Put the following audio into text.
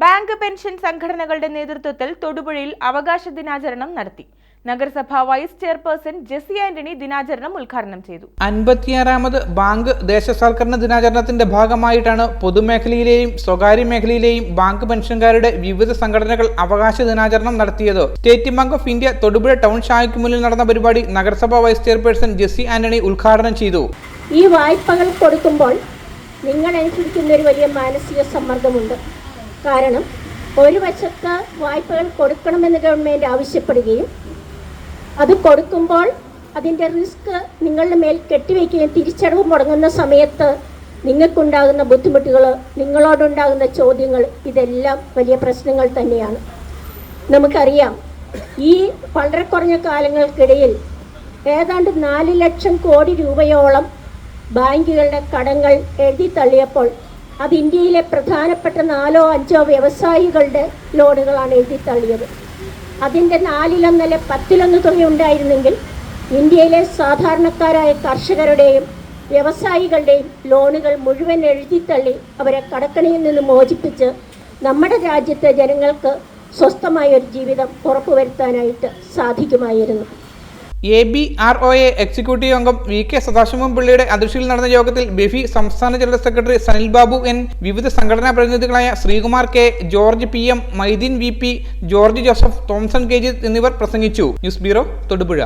Bank pension സംഘടനകളുടെ നേതൃത്വത്തിൽ തൊടുപുഴയിൽ അവകാശ ദിനാചരണം നടത്തി. നഗരസഭാ വൈസ് ചെയർപേഴ്സൺ ജെസി ആന്റണി ദിനാചരണം ഉദ്ഘാടനം ചെയ്തു. അൻപത്തിയാറാമത് ബാങ്ക് ദേശസാൽക്കരണ ദിനാചരണത്തിന്റെ ഭാഗമായിട്ടാണ് പൊതുമേഖലയിലെയും സ്വകാര്യ മേഖലയിലെയും ബാങ്ക് പെൻഷൻകാരുടെ വിവിധ സംഘടനകൾ അവകാശ ദിനാചരണം നടത്തിയത്. State Bank of India Thodupuzha town ഷായ്ക്ക് മുന്നിൽ നടന്ന പരിപാടി നഗരസഭാ വൈസ് ചെയർപേഴ്സൺ ജെസി ആന്റണി ഉദ്ഘാടനം ചെയ്തു. ഈ വായ്പകൾ കൊടുക്കുമ്പോൾ നിങ്ങൾ അനുസരിക്കുന്ന ഒരു വലിയ മാനസിക സമ്മർദ്ദമുണ്ട്. കാരണം ഒരു വശത്ത് വായ്പകൾ കൊടുക്കണമെന്ന് ഗവൺമെന്റ് ആവശ്യപ്പെടുകയും അത് കൊടുക്കുമ്പോൾ അതിന്റെ റിസ്ക് നിങ്ങളുടെ മേൽ കെട്ടിവെക്കുകയും തിരിച്ചടവ് മുടങ്ങുന്ന സമയത്ത് നിങ്ങൾക്കുണ്ടാകുന്ന ബുദ്ധിമുട്ടുകൾ നിങ്ങളോടുണ്ടാകുന്ന ചോദ്യങ്ങൾ ഇതെല്ലാം വലിയ പ്രശ്നങ്ങൾ തന്നെയാണ്. നമുക്കറിയാം ഈ വളരെ കുറഞ്ഞ കാലങ്ങൾക്കിടയിൽ ഏതാണ്ട് നാല് ലക്ഷം കോടി രൂപയോളം ബാങ്കുകളുടെ കടങ്ങൾ എഴുതി തള്ളിയപ്പോൾ അത് ഇന്ത്യയിലെ പ്രധാനപ്പെട്ട നാലോ അഞ്ചോ വ്യവസായികളുടെ ലോണുകളാണ് എഴുതി തള്ളിയത്. അതിന്റെ നാലിലൊന്നല്ല പത്തിലൊന്ന് തുക ഉണ്ടായിരുന്നെങ്കിൽ ഇന്ത്യയിലെ സാധാരണക്കാരായ കർഷകരുടെയും വ്യവസായികളുടെയും ലോണുകൾ മുഴുവൻ എഴുതിത്തള്ളി അവരെ കടക്കണിയിൽ നിന്ന് മോചിപ്പിച്ച് നമ്മുടെ രാജ്യത്തെ ജനങ്ങൾക്ക് സ്വസ്ഥമായ ഒരു ജീവിതം ഉറപ്പുവരുത്താനായിട്ട് സാധിക്കുമായിരുന്നു. A B R O A executive അംഗം വി കെ സദാശിവം പിള്ളയുടെ അധ്യക്ഷതയിൽ നടന്ന യോഗത്തിൽ ബെഫി സംസ്ഥാന general secretary Sanil Babu N വിവിധ സംഘടനാ പ്രതിനിധികളായ Sreekumar K George P M Mydeen V P George Joseph Thomson K G എന്നിവർ പ്രസംഗിച്ചു. News bureau Thodupuzha.